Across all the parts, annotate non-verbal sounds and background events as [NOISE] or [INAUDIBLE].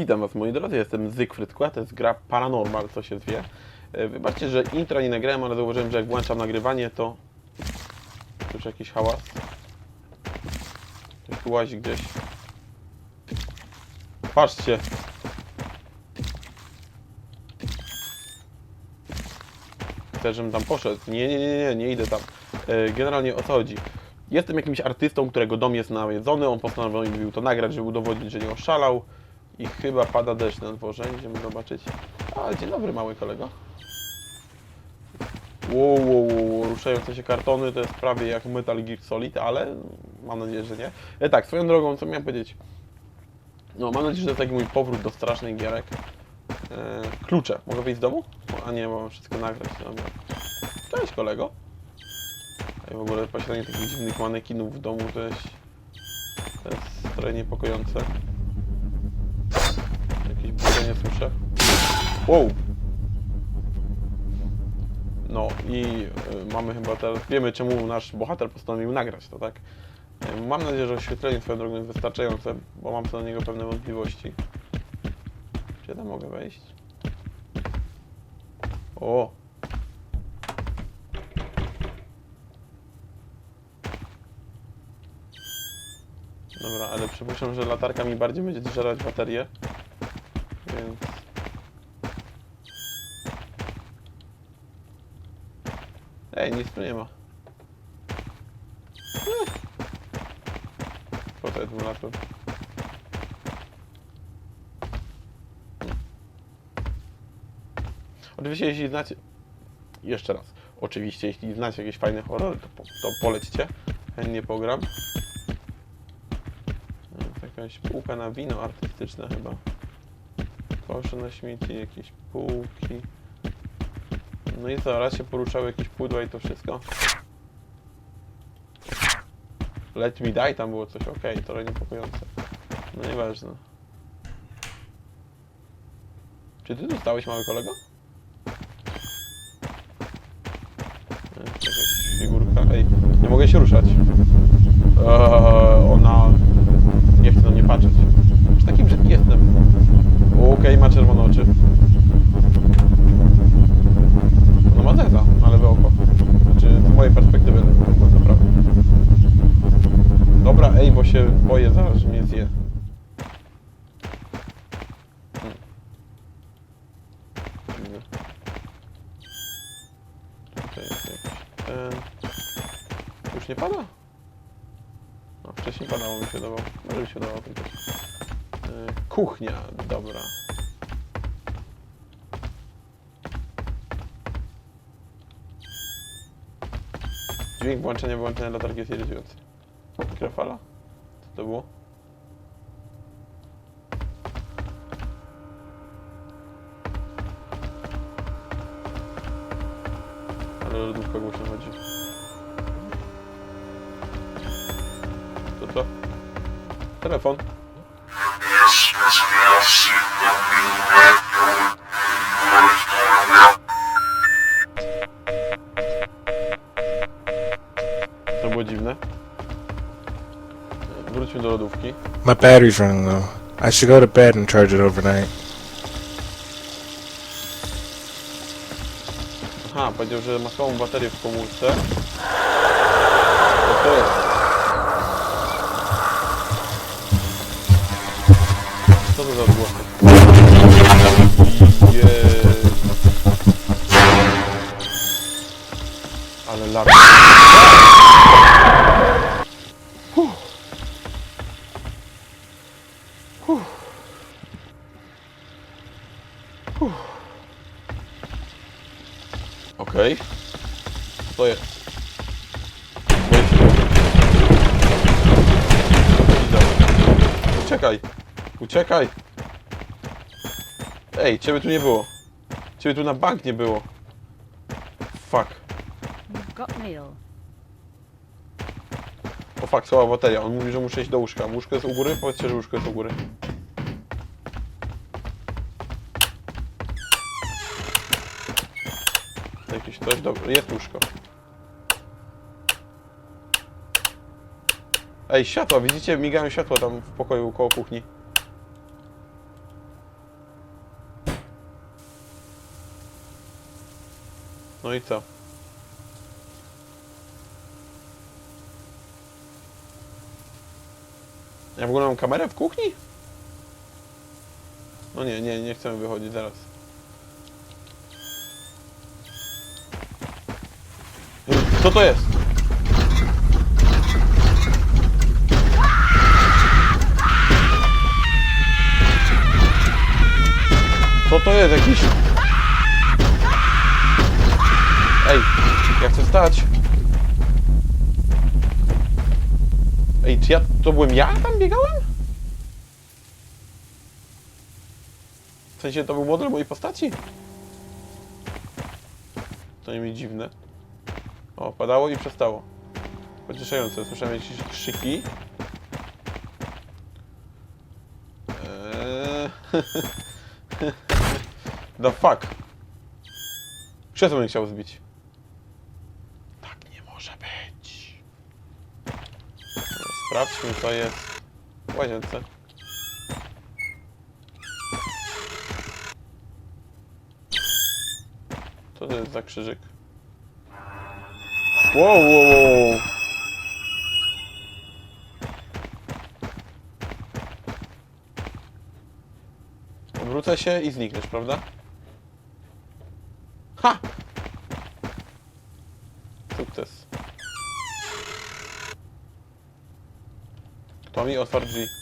Witam was moi drodzy, jestem Zygfryd Kła, to jest gra Paranormal, co się zwie. E, Wybaczcie, że intro nie nagrałem, ale zauważyłem, że jak włączam nagrywanie, to... Słyszę jakiś hałas. Tu łazi gdzieś. Patrzcie! Chcę, żebym tam poszedł. Nie, nie, nie, nie, nie idę tam. E, Generalnie o co chodzi? Jestem jakimś artystą, którego dom jest nawiedzony, on postanowił to nagrać, żeby udowodnić, że nie oszalał. I chyba pada deszcz na dworze, idziemy zobaczyć. A, dzień dobry mały kolego. Wow, wow, wow, ruszające się kartony to jest prawie jak Metal Gear Solid, ale mam nadzieję, że nie. E, tak, swoją drogą, co miałem powiedzieć? No, mam nadzieję, że to taki mój powrót do strasznych gierek. E, klucze. Mogę wyjść z domu? A nie, mam wszystko nagrać. Dobra. Cześć kolego. A w ogóle posiadanie takich dziwnych manekinów w domu to jest, to jest trochę niepokojące. Wow! No i y, mamy chyba teraz, wiemy czemu nasz bohater postanowił nagrać to, tak? Y, Mam nadzieję, że oświetlenie swoją drogą jest wystarczające, bo mam co do niego pewne wątpliwości. Czy ja tam mogę wejść? O! Dobra, ale przypuszczam, że latarka mi bardziej będzie zżerać baterię. Więc... Ej, nic tu nie ma. Ech. Po co ja tu wlazłem? Hmm. Oczywiście, jeśli znacie... Jeszcze raz. Oczywiście, jeśli znacie jakieś fajne horrory, to, po, to polećcie. Chętnie pogram. To jakaś półka na wino artystyczne chyba. Kosze na śmieci, jakieś półki. No i co, raz się poruszały jakieś pudła i to wszystko. Let me die, tam było coś, okej, okay, trochę niepokojące. No nieważne. Czy ty zostałeś, mały kolego? E, Jakaś figurka, ej, nie mogę się ruszać. Eee, ona nie chce na mnie patrzeć. Już taki brzydki jestem. Okej, ma czerwone oczy. No ma zeza na lewe oko. Znaczy, z mojej perspektywy, to prawda. Dobra, ej, bo się boję zaraz, że mnie zje. Ten... Już nie pada? No, wcześniej padało mi się dawało. Może mi się dawało. E, kuchnia, dobra. Dźwięk włączenia, wyłączenia latarki jest irytujący. Mikrofala? Co to było? Ale lodówka głośno chodzi. Co to? Telefon. My battery's running low. I should go to bed and charge it overnight. Aha, powiedział, że ma słabą baterię w komórce. To to jest. Huh. Huh. Okej. Jest? Się. Idę. Uciekaj! Uciekaj! Ej, ciebie tu nie było. Ciebie tu na bank nie było. Fuck. O fuck, słaba bateria. On mówi, że muszę iść do łóżka. Łóżko jest u góry? Powiedzcie, że łóżko jest u góry. coś dobrego. Jest łóżko. Ej, światła, widzicie? Migają światła tam w pokoju koło kuchni. No i co? Ja w ogóle mam kamerę w kuchni? No nie, nie, nie chcemy wychodzić zaraz. Co to jest? Co to jest jakiś... Ej, ja chcę stać. Ej, czy ja... To byłem ja tam biegałem? W sensie to był model mojej postaci? To nie mi dziwne. O, padało i przestało. Pocieszające, słyszałem jakieś krzyki. Eee... [LAUGHS] The fuck? Krzesło mnie chciał zbić. Tak nie może być. Sprawdźmy co jest w łazience. Co to jest za krzyżyk? Wow, wow, wow. Obrócę się i znikniesz, prawda? Ha! Sukces. Kto mi otwarł drzwi?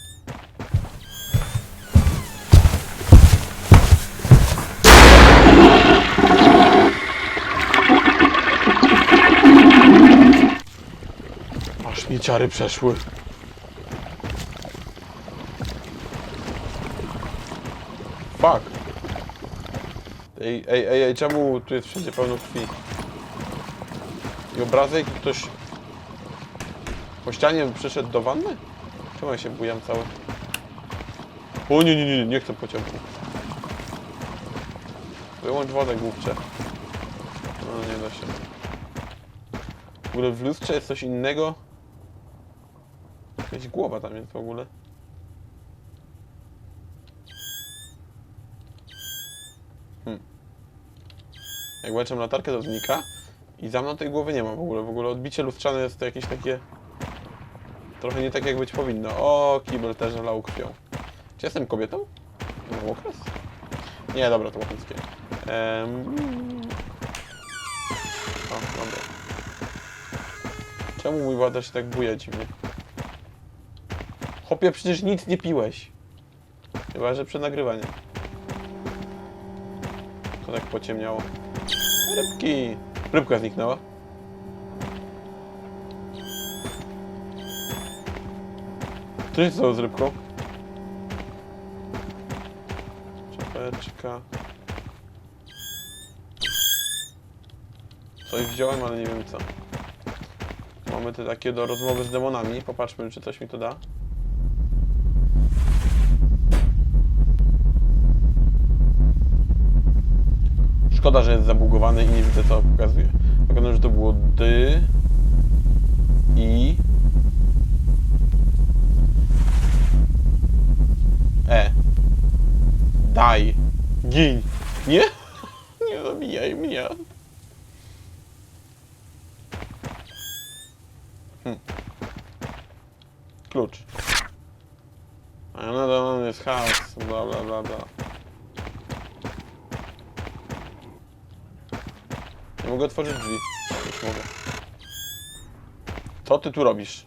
Ciary przeszły. Fuck. Ej, ej, ej, ej, czemu tu jest wszędzie pełno krwi? I obrazek ktoś po ścianie przyszedł do wanny? Czemu ja się bujam cały? O nie, nie, nie, nie chcę pociągu. Wyłącz wodę, głupcze. No, nie da się. W ogóle w lustrze jest coś innego. Jakaś głowa tam jest w ogóle. Hmm. Jak włączam latarkę, to znika. I za mną tej głowy nie ma w ogóle. W ogóle odbicie lustrzane jest to jakieś takie... Trochę nie tak jak być powinno. O, kibel też lał krwią. Czy jestem kobietą? Mam okres? Nie, dobra, to łapińskie. Ehm... O, dobra. Czemu mój ładar się tak buja dziwnie? Chłopie, przecież nic nie piłeś. Chyba, że przed nagrywaniem. To tak pociemniało. Rybki! Rybka zniknęła. Co się stało z rybką? Czapeczka. Coś wziąłem, ale nie wiem co. Mamy te takie do rozmowy z demonami. Popatrzmy, czy coś mi to da. Szkoda, że jest zabugowany i nie widzę co pokazuje. Pokazuję, że to było dy i e. Daj. Gin. Nie? [LAUGHS] Nie zabijaj mnie. Hmm. Klucz. Another one is house. Bla bla bla bla. Nie mogę otworzyć drzwi. Już mogę. Co ty tu robisz?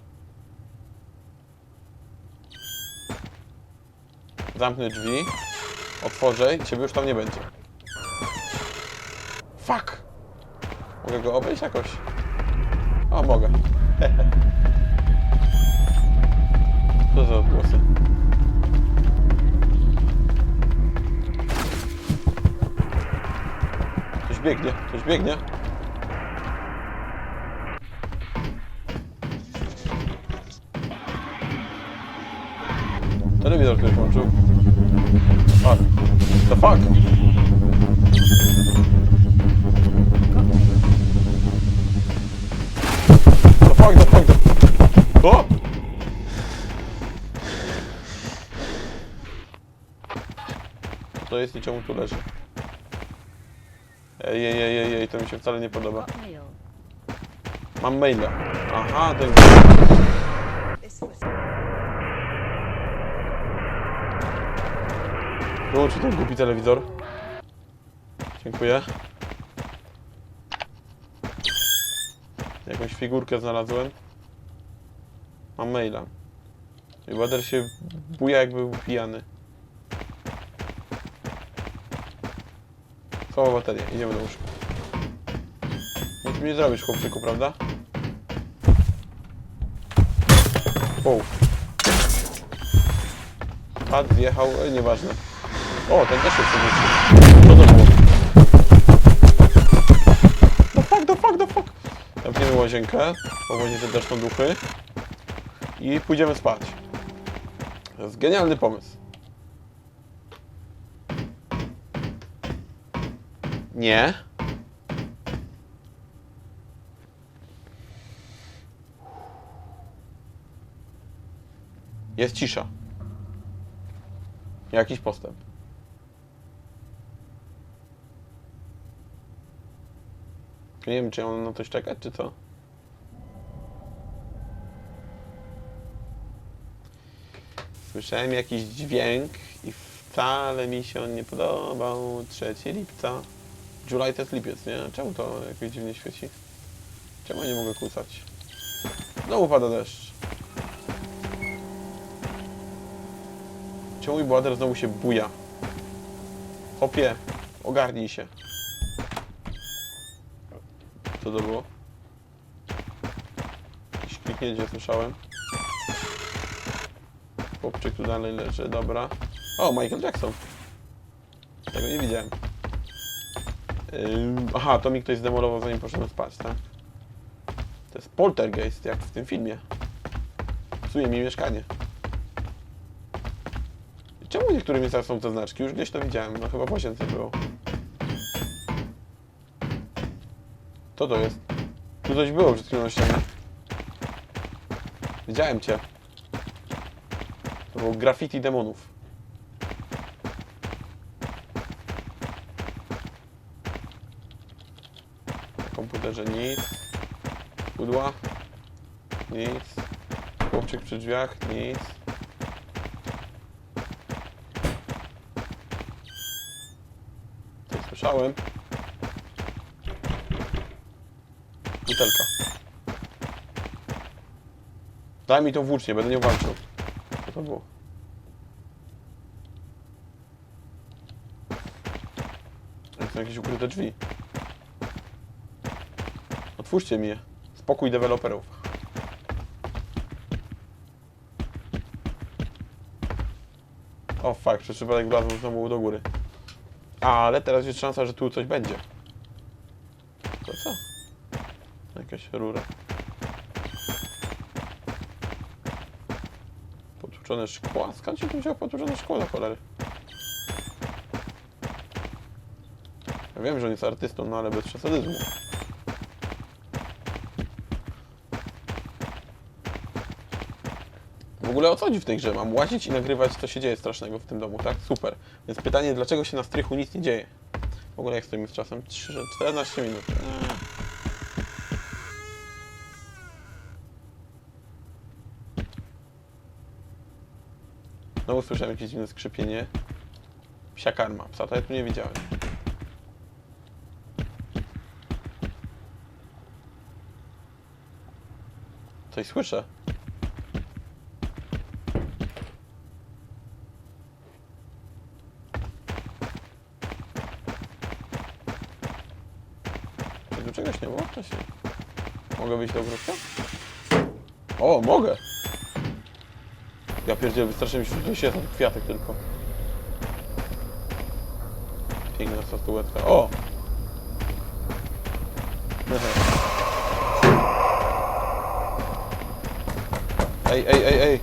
Zamknę drzwi. Otworzę i ciebie już tam nie będzie. Fuck! Mogę go obejść jakoś? O, mogę. [LAUGHS] Co za odgłosy? Coś biegnie, coś biegnie. Telewizor ktoś włączył. Fuck. The fuck? The fuck, the fuck, the... O! To jest i czemu tu leży? Ej, ej, ej, ej, ej, to mi się wcale nie podoba. Mam maila. Aha, ten... Wyłącz ten głupi telewizor. Dziękuję. Jakąś figurkę znalazłem. Mam maila. I Bader się buja jakby był pijany. Cała bateria, idziemy do łóżka. Nic mi nie zrobisz, chłopczyku, prawda? Wow. Pad zjechał, e, nieważne. O, ten też się przewrócił. Co to było? The fuck, the fuck, the fuck. Zamkniemy łazienkę, powoli te deszczą duchy. I pójdziemy spać. To jest genialny pomysł. Nie. Jest cisza. Jakiś postęp. Nie wiem, czy ja mam na coś czekać, czy co? Słyszałem jakiś dźwięk i wcale mi się on nie podobał. 3 lipca. July to jest lipiec, nie? Czemu to jakoś dziwnie świeci? Czemu nie mogę kłócać? Znowu pada deszcz. Czemu mój bohater znowu się buja? Hopie, ogarnij się. Co to było? Jakieś kliknięcie słyszałem. Chłopczyk tu dalej leży, dobra. O, Michael Jackson. Tego nie widziałem. Aha, to mi ktoś zdemolował zanim poszedłem spać, tak? To jest poltergeist, jak w tym filmie. Psuje mi mieszkanie. Czemu w niektórych miejscach są te znaczki? Już gdzieś to widziałem, no chyba w było. Co to jest? Tu coś było przed chwilą na ścianie. Widziałem cię. To było graffiti demonów. Na komputerze nic. Pudła? Nic. Chłopczyk przy drzwiach? Nic. Coś słyszałem. Butelka. Daj mi tą włócznię, będę nią walczył. Co to było? To są jakieś ukryte drzwi. Otwórzcie mi je. Spokój deweloperów. O fuck, przez przypadek znowu do góry. Ale teraz jest szansa, że tu coś będzie. To co? Rura. Potłuczone szkła? Skąd się tu wziął potłuczone szkło na cholery? Ja wiem, że on jest artystą, no ale bez przesadyzmu. W ogóle o co chodzi w tej grze? Mam łazić i nagrywać, co się dzieje strasznego w tym domu, tak? Super. Więc pytanie, dlaczego się na strychu nic nie dzieje? W ogóle jak stoimy z czasem? 3, 14 minut. Eee. Znowu słyszałem jakieś dziwne skrzypienie. Psia karma. Psa to ja tu nie widziałem. Coś słyszę. Tu czegoś nie było wcześniej? Mogę wyjść do ogródka? O, mogę! Ja pierdzielę, wystarczy mi się, się ten kwiatek tylko. Piękna statuetka. O! Ej, ej, ej, ej!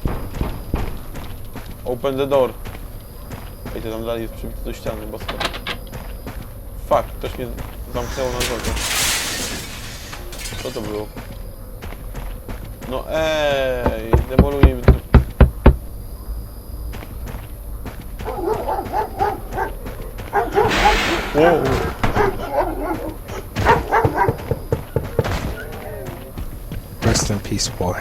Open the door. Ej, to tam dalej jest przybity do ściany, bo skąd? Fuck, ktoś mnie zamknęło na drodze. Co to było? No ej, demoluj mi... Wow. Rest in peace, boy.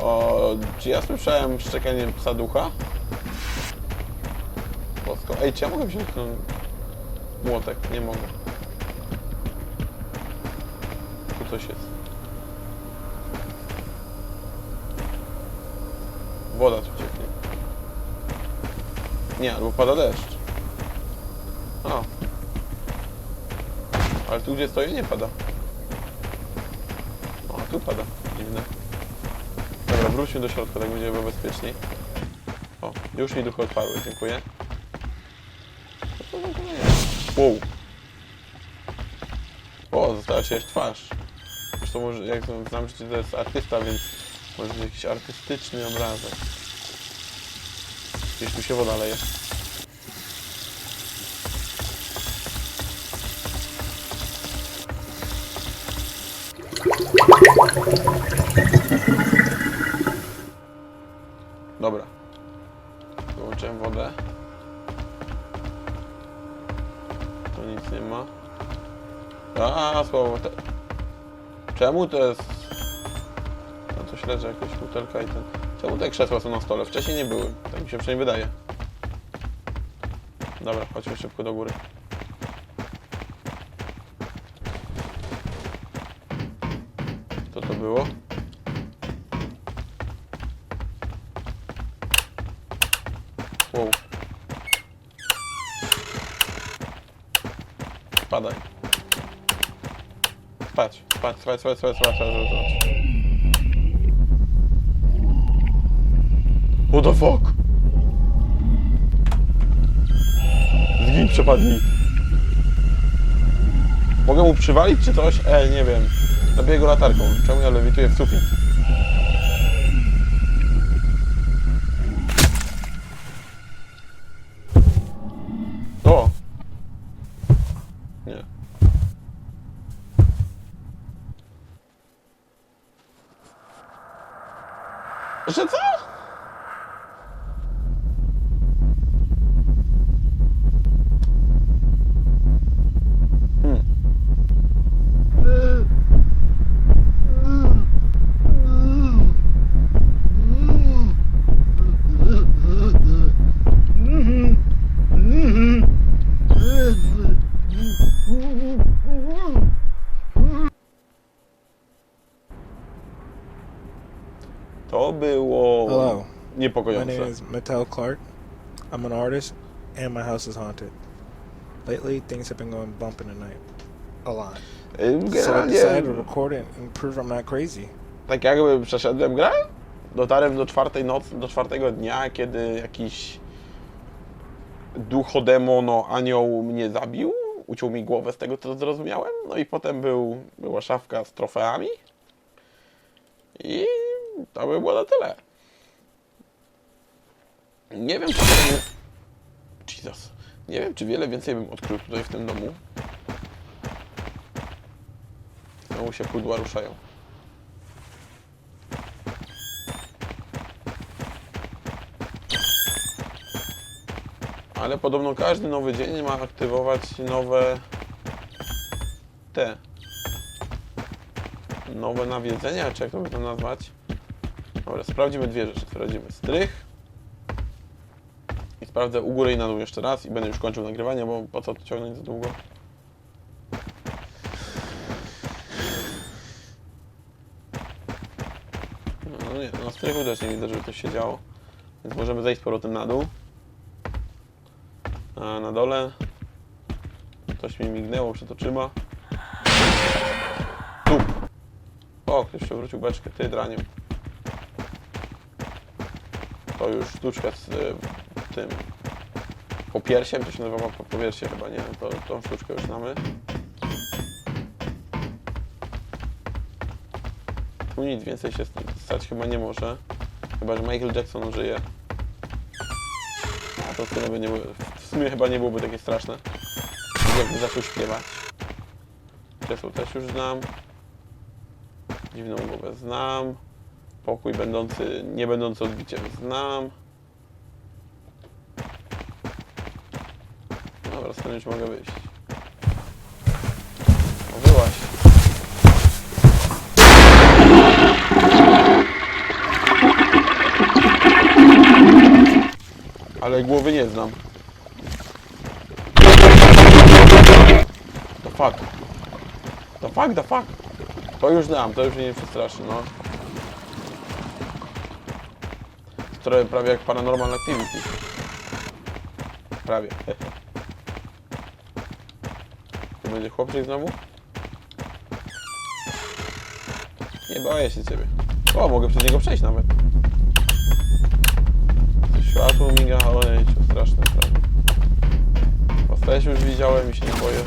O, czy ja słyszałem szczekanie psa ducha? Bosko. Ej, czy ja mogę wziąć ten młotek? Nie mogę. Tu coś jest. Woda tu cieknie. Nie, albo pada deszcz. A. Ale tu gdzie stoję nie pada. O, tu pada. Dziwne. Dobra, wróćmy do środka, tak będzie bezpieczniej. O, już mi duchy odparły, dziękuję. Wow. O, została się jeszcze twarz. Zresztą może, jak znam, że to jest artysta, więc może jakiś artystyczny obrazek. Gdzieś tu się woda leje. Słowo. Te... Czemu to jest... No to śledzę jakieś butelka i ten... Czemu te krzesła są na stole? Wcześniej nie były. Tak mi się przynajmniej wydaje. Dobra, chodźmy szybko do góry. Co to było? Wow. Spadaj. Patrz, patrz, patrz, patrz, patrz, patrz, patrz, patrz. What the fuck? Zgin przepadli. Mogę mu przywalić czy coś? Ej, nie wiem. Zabiję go latarką. Czemu ja lewituję w sufit? My name is Mattel Clark. I'm an artist, and my house is haunted. Lately, things have been going bump in the night. A lot. Y, So I decided to Generalnie, record it and prove I'm not crazy. tak jakby przeszedłem grę, dotarłem do czwartej nocy, do czwartego dnia, kiedy jakiś duchodemono anioł mnie zabił, uciął mi głowę z tego, co zrozumiałem, no i potem był, była szafka z trofeami i to by było na tyle. Nie wiem, czy. Jesus. Nie wiem, czy wiele więcej bym odkrył tutaj w tym domu. Znowu się pudła ruszają. Ale podobno każdy nowy dzień ma aktywować nowe te nowe nawiedzenia, czy jak to można nazwać. Dobra, sprawdzimy dwie rzeczy. Sprawdzimy strych sprawdzę u góry i na dół jeszcze raz i będę już kończył nagrywanie, bo po co to ciągnąć za długo. No nie, na strychu też nie widzę, żeby coś się działo. Więc możemy zejść z powrotem na dół. A na dole coś mi mignęło przed oczyma. Tu. O, ktoś przewrócił beczkę, ty draniu. To już sztuczka z tym popiersiem, to się nazywa po- popiersie chyba, nie? To, tą sztuczkę już mamy. Tu nic więcej się stać chyba nie może. Chyba, że Michael Jackson żyje. A to w sumie, nie w sumie chyba nie byłoby takie straszne. Jakby zaczął śpiewać. Krzesło też już znam. Dziwną głowę znam. Pokój będący, nie będący odbiciem znam. Dobra, skądś mogę wyjść. O, wyłaś. Ale głowy nie znam. To fuck. To fuck, the fuck. To już znam, to już mnie nie przestraszy, no. Trochę prawie jak Paranormal Activity. Prawie. [LAUGHS] Będzie chłopczyk znowu? Nie boję się ciebie. O, mogę przez niego przejść nawet. Światło miga, ojejciu, straszne sprawy. Postać już widziałem i się nie boję.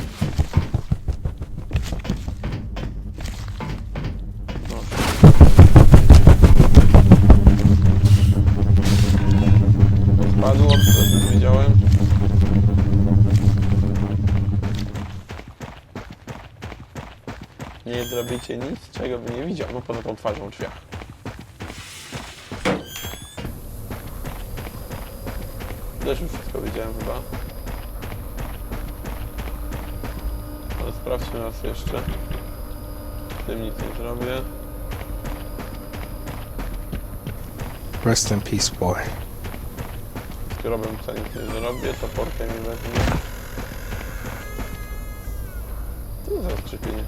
Zrobicie nic, czego by nie widział, no poza tą twarzą w drzwiach. Wszystko widziałem chyba. Ale sprawdźmy raz jeszcze. Z tym nic nie zrobię. Rest in peace, boy. Z grobem co nic nie zrobię, toporkę mi wezmę. Co za skrzypienie?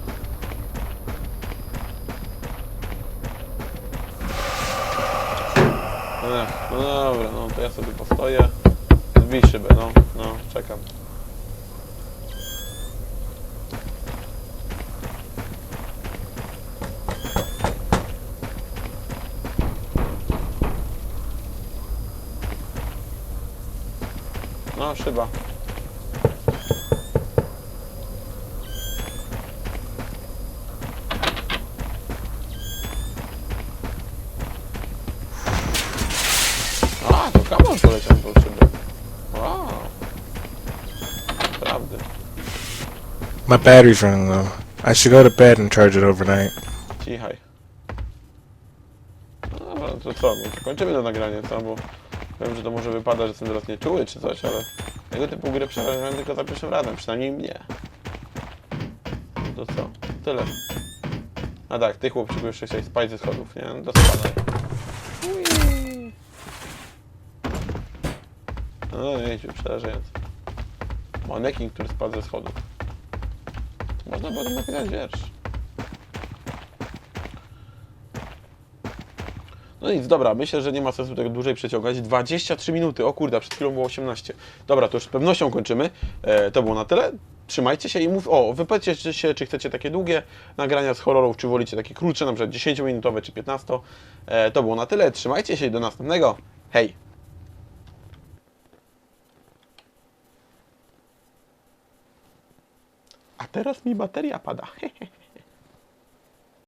Ech, no dobra, no to ja sobie postoję. Zbij szybę, no, no, czekam. No, szyba. My battery's running low. I should go to bed and charge it overnight. Cichaj. No to co? No, to kończymy to nagranie, co? Bo wiem, że to może wypada, że jestem teraz nieczuły czy coś, ale tego typu gry przerażają tylko za pierwszym razem, przynajmniej mnie. No to co? Tyle. A tak, ty chłopczyku jeszcze chciałeś spać ze schodów, nie? No to spadaj. Ui. No jeździł, przerażający. Manekin, który spadł ze schodów. Można było napisać wiersz. No nic, dobra, myślę, że nie ma sensu tego dłużej przeciągać. 23 minuty, o kurde, przed chwilą było 18. Dobra, to już z pewnością kończymy. E, to było na tyle. Trzymajcie się i mów, o, wypowiedzcie się, czy chcecie takie długie nagrania z horrorów, czy wolicie takie krótsze, na przykład 10-minutowe, czy 15. E, to było na tyle, trzymajcie się i do następnego. Hej! Teraz mi bateria pada. [LAUGHS]